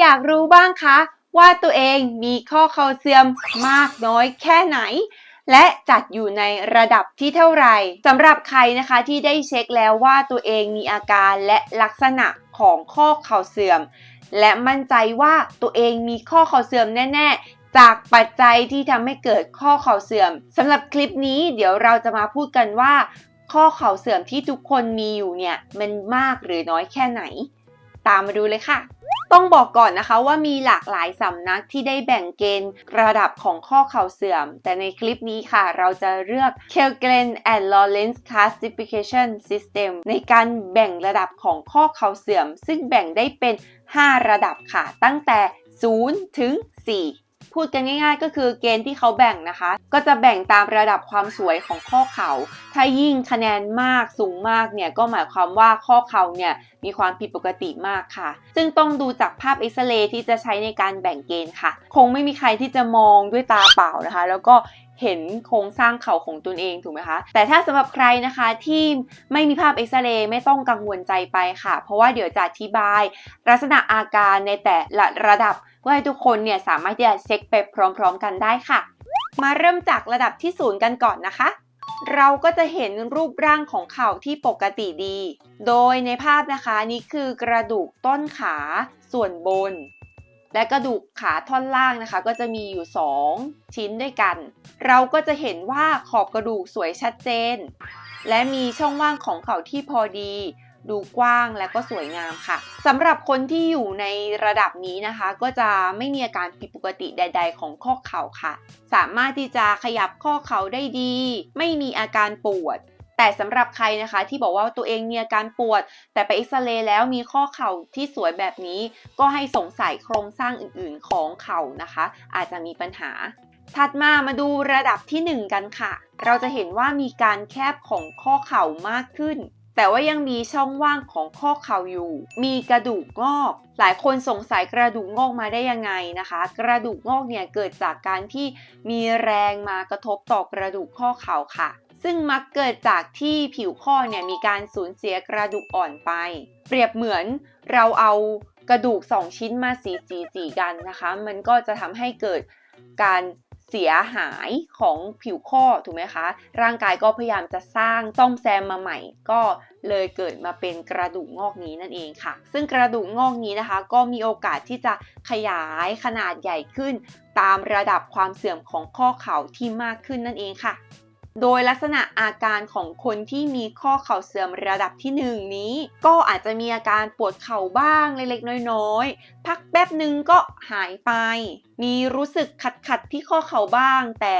อยากรู้บ้างคะ ว่าตัวเองมีข้อเข่าเสื่อมมากน้อยแค่ไหน และจัดอยู่ในระดับที่เท่าไหร่สำหรับใครนะคะที่ได้เช็คแล้วว่าตัวเองมีอาการและลักษณะของข้อเข่าเสื่อม และมั่นใจว่าตัวเองมีข้อเข่าเสื่อมแน่ๆจากปัจจัยที่ทำให้เกิดข้อเข่าเสื่อมสำหรับคลิปนี้เดี๋ยวเราจะมาพูดกันว่า ข้อเข่าเสื่อมที่ทุกคนมีอยู่เนี่ย มันมากหรือน้อยแค่ไหน ตามมาดูเลยค่ะ ต้องบอกก่อนนะคะว่ามีหลากหลายสำนักที่ได้แบ่งเกณฑ์ระดับของข้อเข่าเสื่อม แต่ในคลิปนี้ค่ะเราจะเลือก k e l g r e n and Lawrence Classification System ในการแบ่งระดับของข้อเข่าเสื่อม ซึ่งแบ่งได้เป็น 5 ระดับค่ะ ตั้งแต่ 0 ถึง 4 พูดกันง่าย ๆ ก็คือเกณฑ์ที่เขาแบ่งนะคะ ก็จะแบ่งตามระดับความสวยของข้อเขา่าถ้ายิ่งคะแนนมากสูงมากเนี่ยก็หมายความว่าข้อเข่าเนี่ยมีความผิดปกติมากค่ะ ซึ่งต้องดูจากภาพเอ็กซเรย์ที่จะใช้ในการแบ่งเกณฑ์ค่ะ คงไม่มีใครที่จะมองด้วยตาเปล่านะคะ แล้วก็ เห็นโครงสร้างเข่าของตนเองถูกไหมคะ แต่ถ้าสำหรับใครนะคะที่ไม่มีภาพเอ็กซเรย์ไม่ต้องกังวลใจไปค่ะ เพราะว่าเดี๋ยวจะอธิบาย ลักษณะอาการในแต่ละระดับเพื่อให้ทุกคนเนี่ยสามารถที่จะเช็คไปพร้อม ๆ กันได้ค่ะ มาเริ่มจากระดับที่ศูนย์กันก่อนนะคะเราก็จะเห็นรูปร่างของเข่าที่ปกติดี โดยในภาพนะคะนี่คือกระดูกต้นขาส่วนบน และกระดูกขาท่อนล่างนะคะ ก็จะมีอยู่ 2 ชิ้นด้วยกัน เราก็จะเห็นว่าขอบกระดูกสวยชัดเจน และมีช่องว่างของเข่าที่พอดี ดูกว้างและก็สวยงามค่ะสำหรับคนที่อยู่ในระดับนี้นะคะ ก็จะไม่มีอาการผิดปกติใด ๆ ของข้อเข่าค่ะ สามารถที่จะขยับข้อเข่าได้ดี ไม่มีอาการปวด แต่สำหรับใครนะคะที่บอกว่าตัวเองมีอาการปวด แต่ไปเอ็กซเรย์แล้วมีข้อเข่าที่สวยแบบนี้ ก็ให้สงสัยโครงสร้างอื่นๆของเข่านะคะ อาจจะมีปัญหา ถัดมามาดูระดับที่ 1 กันค่ะ เราจะเห็นว่ามีการแคบของข้อเข่ามากขึ้นแต่ว่ายังมีช่องว่างของข้อเข่าอยู่ มีกระดูกงอก หลายคนสงสัยกระดูกงอกมาได้ยังไงนะคะ กระดูกงอกเนี่ยเกิดจากการที่มีแรงมากระทบต่อกระดูกข้อเข่าค่ะ ซึ่งมักเกิดจากที่ผิวข้อเนี่ยมีการสูญเสียกระดูกอ่อนไป เปรียบเหมือนเราเอากระดูก 2 ชิ้นมาสีสีสีกันนะคะ มันก็จะทำให้เกิดการเสียหายของผิวข้อถูกไหมคะ ร่างกายก็พยายามจะสร้างซ่อมแซมมาใหม่ ก็เลยเกิดมาเป็นกระดูกงอกนี้นั่นเองค่ะ ซึ่งกระดูกงอกนี้นะคะ ก็มีโอกาสที่จะขยายขนาดใหญ่ขึ้น ตามระดับความเสื่อมของข้อเข่าที่มากขึ้นนั่นเองค่ะ โดยลักษณะอาการของคนที่มีข้อเข่าเสื่อมระดับที่ 1 นี้ ก็อาจจะมีอาการปวดเข่าบ้างเล็กๆ น้อยๆ พักแป๊บหนึ่งก็หายไป มีรู้สึกขัดๆที่ข้อเข่าบ้าง แต่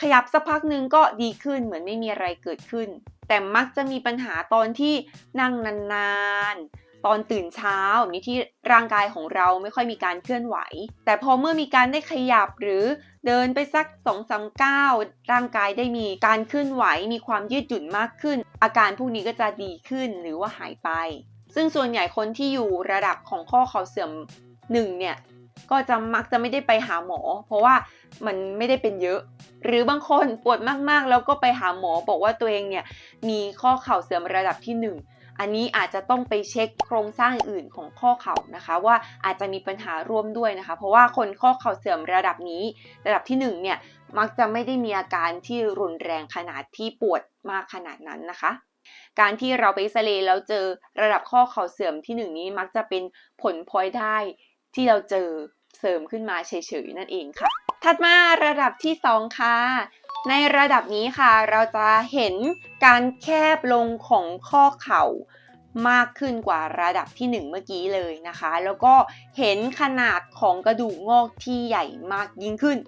ขยับสักพักหนึ่งก็ดีขึ้นเหมือนไม่มีอะไรเกิดขึ้น แต่มักจะมีปัญหาตอนที่นั่งนานๆ ตอนตื่นเช้าแบบนี้ที่ร่างกายของเราไม่ค่อยมีการเคลื่อนไหว แต่พอเมื่อมีการได้ขยับหรือเดินไปสัก2อสามก้าวร่างกายได้มีการเคลื่อนไหว มีความยืดหยุ่นมากขึ้น อาการพวกนี้ก็จะดีขึ้นหรือว่าหายไป ซึ่งส่วนใหญ่คนที่อยู่ระดับของข้อเข่าเสื่อมหนึ่งเนี่ยก็จะมักจะไม่ได้ไปหาหมอ เพราะว่ามันไม่ได้เป็นเยอะ หรือบางคนปวดมากๆ แล้วก็ไปหาหมอบอกว่าตัวเองเนี่ยมีข้อเข่าเสื่อมระดับที่ 1 อันนี้อาจจะต้องไปเช็คโครงสร้างอื่นของข้อเข่านะคะ ว่าอาจจะมีปัญหาร่วมด้วยนะคะ เพราะว่าคนข้อเข่าเสื่อมระดับนี้ ระดับที่1เนี่ยมักจะไม่ได้มีอาการที่รุนแรงขนาดที่ปวดมากขนาดนั้นนะคะการที่เราไปเซเรย์แล้วเจอระดับข้อเข่าเสื่อมที่1นี้มักจะเป็นผลพลอยได้ที่เราเจอเสริมขึ้นมาเฉยๆนั่นเองค่ะ ถัดมาระดับที่ 2 ค่ะ ในระดับนี้ค่ะ เราจะเห็นการแคบลงของข้อเข่ามากขึ้นกว่าระดับที่ 1 เมื่อกี้เลยนะคะ แล้วก็เห็นขนาดของกระดูกงอกที่ใหญ่มากยิ่งขึ้น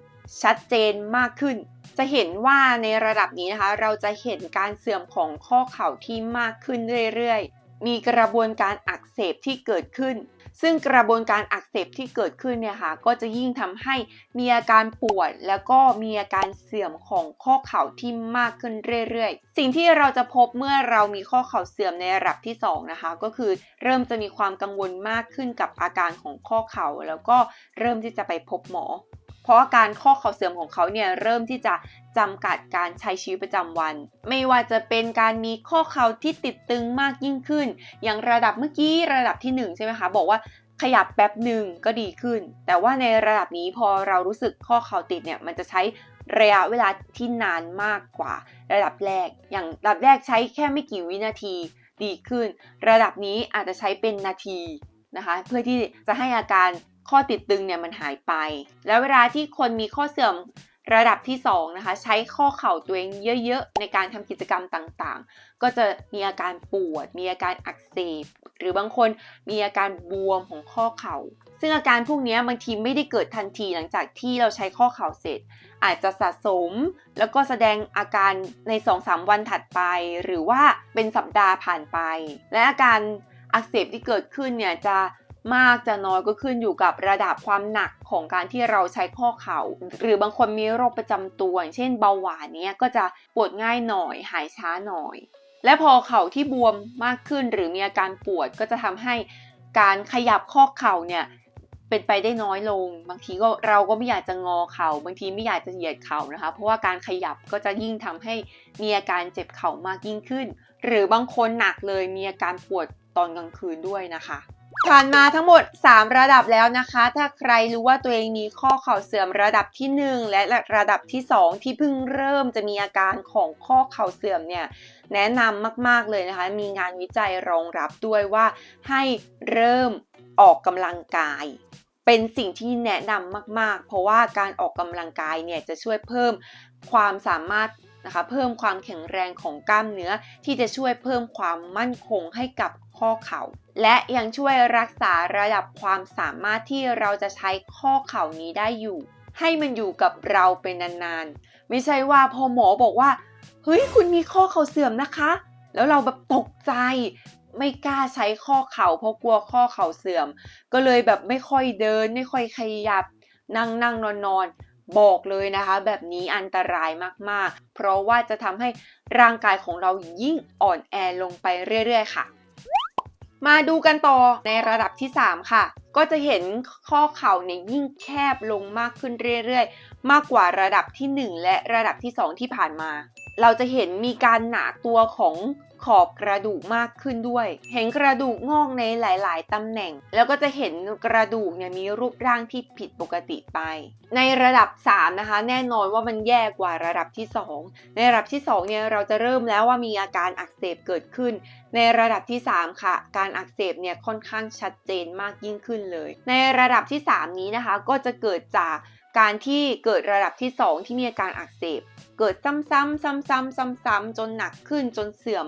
ชัดเจนมากขึ้น จะเห็นว่าในระดับนี้นะคะ เราจะเห็นการเสื่อมของข้อเข่าที่มากขึ้นเรื่อยๆ มีกระบวนการอักเสบที่เกิดขึ้น ซึ่งกระบวนการอักเสบที่เกิดขึ้นเนี่ยค่ะก็จะยิ่งทำให้มีอาการปวด แล้วก็มีอาการเสื่อมของข้อเข่าที่มากขึ้นเรื่อยๆ สิ่งที่เราจะพบเมื่อเรามีข้อเข่าเสื่อมในระดับที่ 2 นะคะ ก็คือเริ่มจะมีความกังวลมากขึ้นกับอาการของข้อเข่า แล้วก็เริ่มที่จะไปพบหมอ เพราะอาการข้อเข่าเสื่อมของเขาเนี่ยเริ่มที่จะจำกัดการใช้ชีวิตประจำวัน ไม่ว่าจะเป็นการมีข้อเข่าที่ติดตึงมากยิ่งขึ้น อย่างระดับเมื่อกี้ระดับที่1ใช่ไหมคะบอกว่าขยับแป๊บหนึ่งก็ดีขึ้น แต่ว่าในระดับนี้พอเรารู้สึกข้อเข่าติดเนี่ยมันจะใช้ระยะเวลาที่นานมากกว่า ระดับแรก อย่างระดับแรกใช้แค่ไม่กี่วินาทีดีขึ้น ระดับนี้อาจจะใช้เป็นนาทีนะคะ เพื่อที่จะให้อาการ ข้อติดตึงเนี่ยมันหายไป แล้วเวลาที่คนมีข้อเสื่อมระดับที่2นะคะใช้ข้อเข่าตัวเองเยอะๆ ในการทำกิจกรรมต่างๆ ก็จะมีอาการปวด มีอาการอักเสบ หรือบางคนมีอาการบวมของข้อเข่า ซึ่งอาการพวกนี้บางทีไม่ได้เกิดทันทีหลังจากที่เราใช้ข้อเข่าเสร็จ อาจจะสะสม แล้วก็แสดงอาการใน 2-3 วันถัดไป หรือว่าเป็นสัปดาห์ผ่านไป และอาการอักเสบที่เกิดขึ้นเนี่ยจะ มากจะน้อยก็ขึ้นอยู่กับระดับความหนักของการที่เราใช้ข้อเขา่า หรือบางคนมีโรคประจำตัวเช่นเบาหวานเนี้ยก็จะปวดง่ายหน่อย หายช้าหน่อย และพอเข่าที่บวมมากขึ้นหรือมีอาการปวดก็จะทำให้การขยับข้อเข่าเนี่ยเป็นไปได้น้อยลง บางทีก็เราก็ไม่อยากจะงอเขา่าบางทีไม่อยากจะเหยียดเข่านะคะ เพราะว่าการขยับก็จะยิ่งทำให้มีอาการเจ็บเข่ามากยิ่งขึ้น หรือบางคนหนักเลยมีอาการปวดตอนกลางคืนด้วยนะคะ ผ่านมาทั้งหมด 3 ระดับแล้วนะคะ ถ้าใครรู้ว่าตัวเองมีข้อเข่าเสื่อมระดับที่ 1 และระดับที่ 2 ที่เพิ่งเริ่มจะมีอาการของข้อเข่าเสื่อมเนี่ยแนะนำมากๆเลยนะคะ มีงานวิจัยรองรับด้วยว่าให้เริ่มออกกำลังกาย เป็นสิ่งที่แนะนำมาก ๆ เพราะว่าการออกกำลังกายเนี่ยจะช่วยเพิ่มความสามารถ นะคะเพิ่มความแข็งแรงของกล้ามเนื้อที่จะช่วยเพิ่มความมั่นคงให้กับข้อเขา่า และยังช่วยรักษาระดับความสามารถที่เราจะใช้ข้อเข่านี้ได้อยู่ ให้มันอยู่กับเราเป็นนานๆ ไม่ใช่ว่าพอหมอบอกว่า เฮ้ยคุณมีข้อเข่าเสื่อมนะคะ แล้วเราแบบตกใจไม่กล้าใช้ข้อเข่าเพราะกลัวข้อเข่าเสื่อม ก็เลยแบบไม่ค่อยเดินไม่ค่อยขยับ นั่งนั่งนอนนอน บอกเลยนะคะ แบบนี้อันตรายมากๆ เพราะว่าจะทำให้ร่างกายของเรายิ่งอ่อนแอลงไปเรื่อยๆค่ะ มาดูกันต่อในระดับที่ 3 ค่ะ ก็จะเห็นข้อเข่าเนี่ยยิ่งแคบลงมากขึ้นเรื่อยๆ มากกว่าระดับที่ 1 และระดับที่ 2 ที่ผ่านมา เราจะเห็นมีการหนาตัวของ ขอบกระดูกมากขึ้นด้วย เห็นกระดูกงอกในหลาย ๆ ตำแหน่ง แล้วก็จะเห็นกระดูกเนี่ยมีรูปร่างที่ผิดปกติไป ในระดับ 3 นะคะ แน่นอนว่ามันแย่กว่าระดับที่ 2 ในระดับที่ 2 เนี่ยเราจะเริ่มแล้วว่ามีอาการอักเสบเกิดขึ้น ในระดับที่ 3 ค่ะ การอักเสบเนี่ยค่อนข้างชัดเจนมากยิ่งขึ้นเลย ในระดับที่ 3 นี้นะคะก็จะเกิดจากการที่เกิดระดับที่ 2 ที่มีอาการอักเสบ เกิดซ้ำๆซ้ำๆซ้ำๆจนหนักขึ้นจนเสื่อม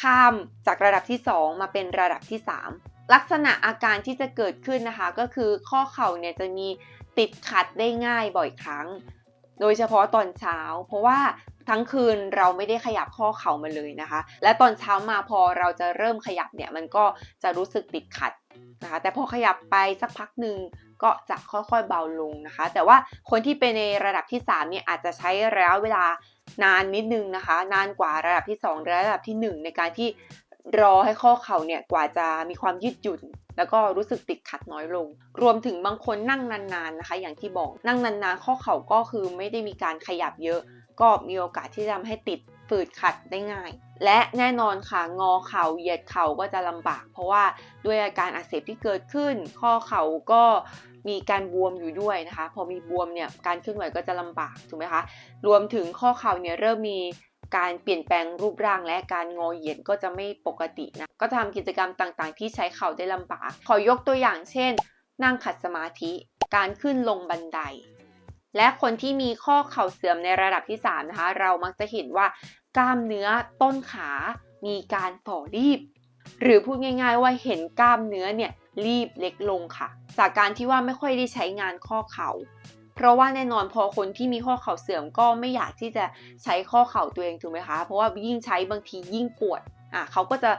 ข้ามจากระดับที่ 2 มาเป็นระดับที่ 3 ลักษณะอาการที่จะเกิดขึ้นนะคะ ก็คือข้อเข่าเนี่ยจะมีติดขัดได้ง่ายบ่อยครั้ง โดยเฉพาะตอนเช้า เพราะว่า ทั้งคืนเราไม่ได้ขยับข้อเข่ามาเลยนะคะ และตอนเช้ามาพอเราจะเริ่มขยับเนี่ยมันก็จะรู้สึกติดขัดนะคะแต่พอขยับไปสักพักหนึ่งก็จะค่อยๆเบาลงนะคะ แต่ว่าคนที่เป็นในระดับที่3เนี่ยอาจจะใช้ระยะเวลานานนิดนึงนะคะ นานกว่าระดับที่ 2 ระดับที่ 1 ในการที่รอให้ข้อเข่าเนี่ยกว่าจะมีความยืดหยุ่น แล้วก็รู้สึกติดขัดน้อยลง รวมถึงบางคนนั่งนานๆนะคะ อย่างที่บอกนั่งนานๆ ข้อเข่าก็คือไม่ได้มีการขยับเยอะ ก็มีโอกาสที่จะทำให้ติดฝืดขัดได้ง่าย และแน่นอนค่ะ งอเข่าเหยียดเข่าก็จะลำบาก เพราะว่าด้วยอาการอักเสบที่เกิดขึ้น ข้อเข่าก็มีการบวมอยู่ด้วยนะคะ พอมีบวมเนี่ยการเคลื่อนไหวก็จะลำบากถูกไหมคะรวมถึงข้อเข่าเนี่ยเริ่มมีการเปลี่ยนแปลงรูปร่างและการงอเหยียดก็จะไม่ปกตินะก็ทำกิจกรรมต่างๆ ที่ใช้เข่าได้ลำบาก ขอยกตัวอย่างเช่น นั่งขัดสมาธิ การขึ้นลงบันได และคนที่มีข้อเข่าเสื่อมในระดับที่ 3 นะคะ เรามักจะเห็นว่ากล้ามเนื้อต้นขามีการฝ่อรีบ หรือพูดง่าย ๆ ว่าเห็นกล้ามเนื้อเนี่ยรีบเล็กลงค่ะ จากการที่ว่าไม่ค่อยได้ใช้งานข้อเขา่า เพราะว่าแน่นอนพอคนที่มีข้อเข่าเสื่อมก็ไม่อยากที่จะใช้ข้อเข่าตัวเองถูกไหมคะ เพราะว่ายิ่งใช้บางทียิ่งปวดอะเขาก็จะ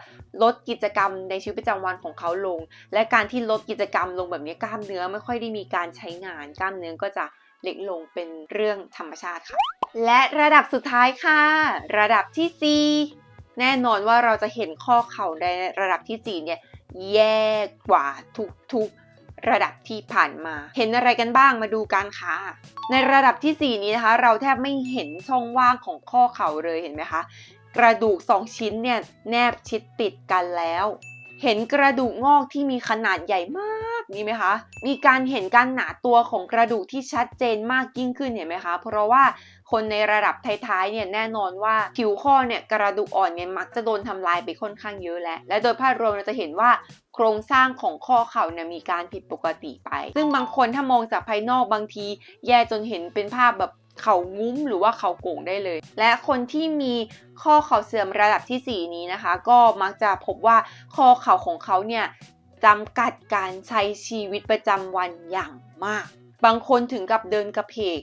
ลดกิจกรรมในชีวิตประจำวันของเขาลง และการที่ลดกิจกรรมลงแบบนี้กล้ามเนื้อไม่ค่อยได้มีการใช้งาน กล้ามเนื้อก็จะ เล็กลงเป็นเรื่องธรรมชาติค่ะ และระดับสุดท้ายค่ะ ระดับที่ 4 แน่นอนว่าเราจะเห็นข้อเข่าในระดับที่4เนี่ยแย่กว่าทุกๆระดับที่ผ่านมา เห็นอะไรกันบ้างมาดูกันค่ะ ในระดับที่ 4 นี้นะคะ เราแทบไม่เห็นช่องว่างของข้อเข่าเลยเห็นไหมคะ กระดูก 2 ชิ้นเนี่ยแนบชิดติดกันแล้ว เห็นกระดูกงอกที่มีขนาดใหญ่มากนี่ไหมคะ มีการเห็นการหนาตัวของกระดูกที่ชัดเจนมากยิ่งขึ้นเห็นไหมคะ เพราะว่าคนในระดับท้ายๆเนี่ยแน่นอนว่าผิวข้อเนี่ยกระดูกอ่อนเนี่ยมักจะโดนทำลายไปค่อนข้างเยอะแล้วและโดยภาพรวมเราจะเห็นว่าโครงสร้างของข้อเข่าเนี่ยมีการผิดปกติไป ซึ่งบางคนถ้ามองจากภายนอกบางที แย่จนเห็นเป็นภาพแบบ เข่างุ้มหรือว่าเข่าโก่งได้เลย และคนที่มีข้อเข่าเสื่อมระดับทีสี่ 4 นี้นะคะ ก็มักจะพบว่าข้อเข่าของเขาเนี่ยจำกัดการใช้ชีวิตประจำวันอย่างมาก บางคนถึงกับเดินกระเพก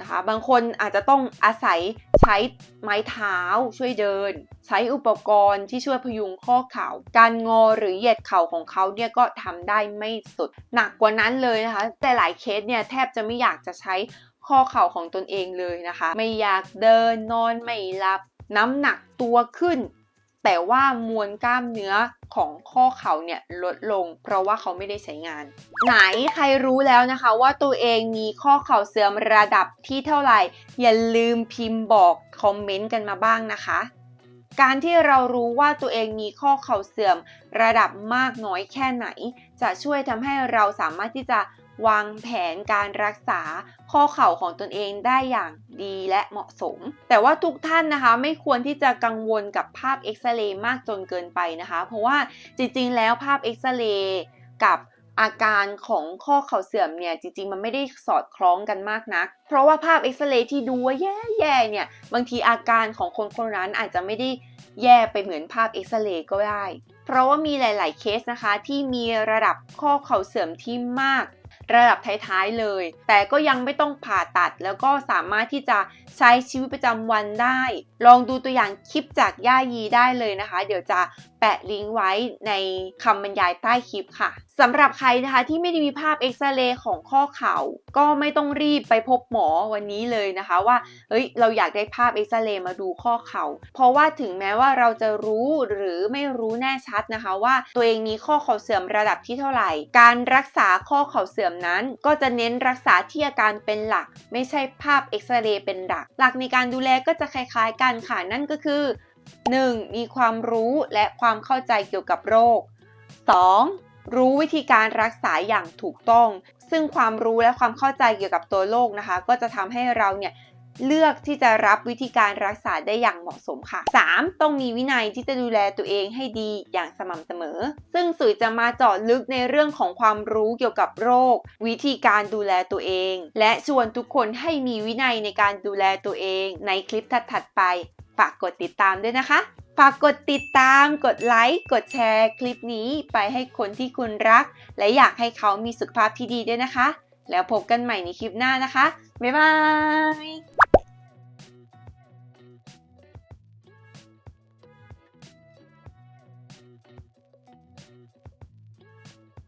นะคะบางคนอาจจะต้องอาศัยใช้ไม้เท้าช่วยเดิน ใช้อุปกรณ์ที่ช่วยพยุงข้อเข่า การงอหรือเหยียดเข่าของเขาเนี่ยก็ทำได้ไม่สุด หนักกว่านั้นเลยนะคะ แต่หลายเคสเนี่ยแทบจะไม่อยากจะใช้ ข้อเข่าของตนเองเลยนะคะ ไม่อยากเดินนอนไม่หลับ น้ำหนักตัวขึ้น แต่ว่ามวลกล้ามเนื้อของข้อเข่าเนี่ยลดลง เพราะว่าเขาไม่ได้ใช้งาน ไหนใครรู้แล้วนะคะว่าตัวเองมีข้อเข่าเสื่อมระดับที่เท่าไหร่ อย่าลืมพิมพ์บอกคอมเมนต์กันมาบ้างนะคะการที่เรารู้ว่าตัวเองมีข้อเข่าเสื่อมระดับมากน้อยแค่ไหน จะช่วยทำให้เราสามารถที่จะ วางแผนการรักษาข้อเข่าของตนเองได้อย่างดีและเหมาะสม แต่ว่าทุกท่านนะคะไม่ควรที่จะกังวลกับภาพเอ็กซเรย์มากจนเกินไปนะคะ เพราะว่าจริงๆ แล้วภาพเอ็กซเรย์กับอาการของข้อเข่าเสื่อมเนี่ยจริงๆ มันไม่ได้สอดคล้องกันมากนัก เพราะว่าภาพเอ็กซเรย์ที่ดูว่าแย่ๆเนี่ยบางทีอาการของคนคนนั้นอาจจะไม่ได้แย่ไปเหมือนภาพเอ็กซเรย์ก็ได้ เพราะว่ามีหลาย ๆเคสนะคะที่มีระดับข้อเข่าเสื่อมที่มาก ระดับท้ายๆเลย แต่ก็ยังไม่ต้องผ่าตัดแล้วก็สามารถที่จะ ใช้ชีวิตประจำวันได้ ลองดูตัวอย่างคลิปจากย่ายีได้เลยนะคะ เดี๋ยวจะแปะลิงก์ไว้ในคำบรรยายใต้คลิปค่ะสำหรับใครนะคะที่ไม่ได้มีภาพเอ็กซเรย์ของข้อเข่าก็ไม่ต้องรีบไปพบหมอวันนี้เลยนะคะว่าเฮ้ยเราอยากได้ภาพเอ็กซเรย์มาดูข้อเข่าเพราะว่าถึงแม้ว่าเราจะรู้หรือไม่รู้แน่ชัดนะคะว่าตัวเองมีข้อเข่าเสื่อมระดับที่เท่าไหร่ การรักษาข้อเข่าเสื่อมนั้น ก็จะเน้นรักษาที่อาการเป็นหลัก ไม่ใช่ภาพเอ็กซเรย์เป็นหลักหลักในการดูแลก็จะคล้ายๆกันค่ะ นั่นก็คือ 1. มีความรู้และความเข้าใจเกี่ยวกับโรค 2. รู้วิธีการรักษาอย่างถูกต้อง ซึ่งความรู้และความเข้าใจเกี่ยวกับตัวโรคนะคะ ก็จะทำให้เราเนี่ย เลือกที่จะรับวิธีการรักษาได้อย่างเหมาะสมค่ะ 3. ต้องมีวินัยที่จะดูแลตัวเองให้ดีอย่างสม่ำเสมอ ซึ่งสุยจะมาเจาะลึกในเรื่องของความรู้เกี่ยวกับโรค วิธีการดูแลตัวเอง และชวนทุกคนให้มีวินัยในการดูแลตัวเองในคลิปถัดๆไป ฝากกดติดตามด้วยนะคะ ฝากกดติดตาม กดไลค์ กดแชร์ คลิปนี้ไปให้คนที่คุณรัก และอยากให้เขามีสุขภาพที่ดีด้วยนะคะ แล้วพบกันใหม่ในคลิปหน้านะคะ บ๊ายบาย